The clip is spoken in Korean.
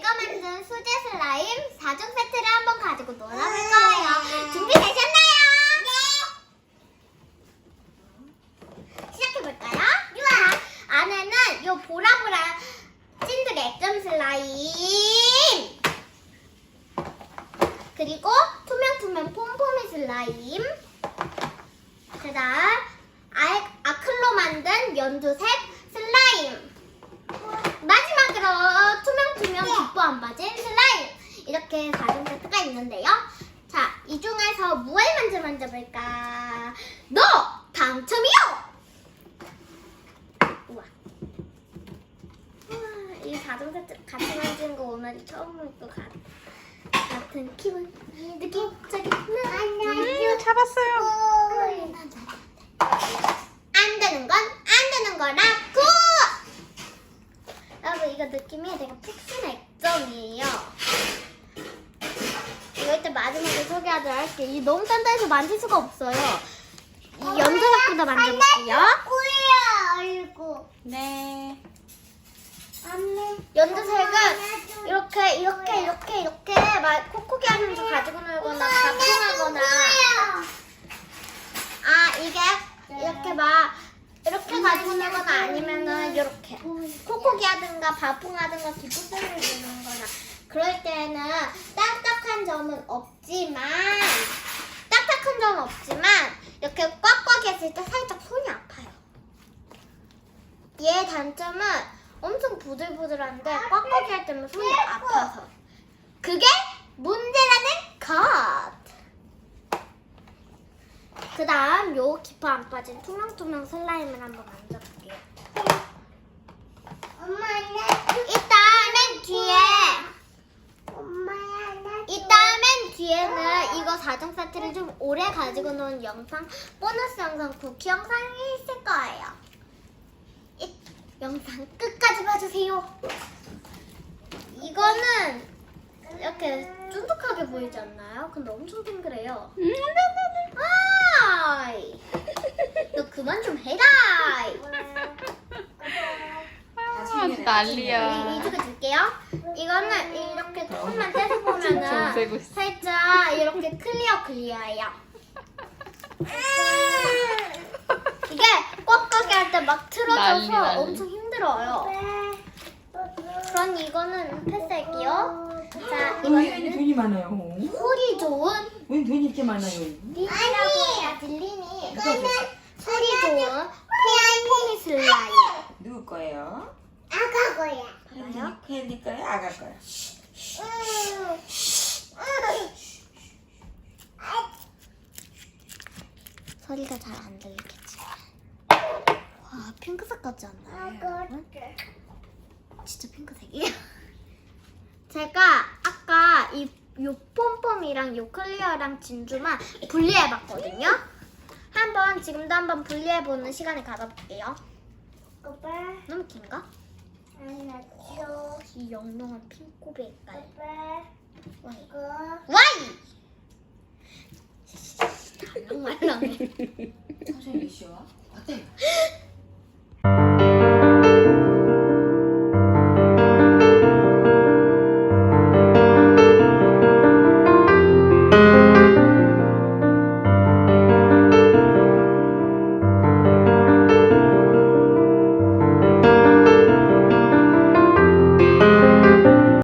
제가 만든 수제 슬라임 4종 세트를 한번 가지고 놀아볼 거예요. 준비되셨나요? 네. 시작해볼까요? 자, 안에는 요 보라보라 찐득 액점 슬라임 그리고 투명투명 폼폼이 슬라임 그 다음 아클로 만든 연두색 슬라임 마지막으로 기포 안 빠진 슬라임 이렇게 4종 세트가 있는데요 자, 이 중에서 무얼 먼저 만져볼까? 너 당첨이요! 우와. 우와, 이 4종 세트 같이 만지는 거 오늘 처음일 것 같, 같은 기분. 느낌, 저기, 음, 잡았어요. 안 되는 건 안 되는 거라고! 여러분, 이거 느낌이 되게 푹신 액정이에요. 이거 일단 마지막에 소개하도록 할게요. 이 너무 단단해서 만질 수가 없어요. 이 연두색보다 만져볼게요. 얼굴. 네. 연두색은 이렇게 이렇게 이렇게 이렇게 막 콕콕이 하면서 가지고 놀거나 바풍하거나 아 이게 이렇게 막 이렇게 가지고 놀거나 아니면은 이렇게 콕콕이 하든가 바풍하든가 기쁘스를 주는 거나 그럴 때는 딱딱한 점은 없지만 딱딱한 점은 없지만 이렇게 꽉꽉 했을 때 살짝 손이 아파요. 얘 단점은 엄청 부들부들한데 꽉꽉이 할 때면 손이 아파서. 그게 문제라는 것. 그 다음 요 기포 안 빠진 투명투명 슬라임을 한번 만져볼게요. 이따 맨 뒤에 이따 맨 뒤에는 이거 4종 세트를 좀 오래 가지고 노는 영상 보너스 영상 쿠키 영상이 있을 거예요. 이 영상 끝까지 봐주세요. 이거는 이렇게 쫀득하게 보이지 않나요? 근데 엄청 탱글해요. 음, 아이, 너 그만 좀 해라. 아, 이, 난리야. 이쪽에 줄게요. 이거는 이렇게 조금만 떼서 좀 보면은 있어. 살짝 이렇게 클리어 클리어해요. 이게 꽉꽉이 할 때막 틀어져서 난리, 난리. 엄청 힘들어요. 그럼 이거는 패스할게요. 자, 왜 이거는 돈이 많아요? 소리 좋은 왜 돈이 이렇게 많아요? 린이라고 해야 들리니? 이거는 소리 좋은 폼폼이 슬라임. 누구 거예요? 거야. 캔디, 봐봐요. 캔디 거예요? 아가 거예요? 소리가 잘 안 들리겠지만. 와, 핑크색 같지 않나요? 여러분? 진짜 핑크색이에요. 제가 아까 이 요 폼폼이랑 요 클리어랑 진주만 분리해봤거든요. 한번 지금도 한번 분리해보는 시간을 가져볼게요. 너무 긴가? 이 영롱한 핑크빛 깔. 와이. 와이! 말랑말랑해. 선생님 몇 시야? 어때?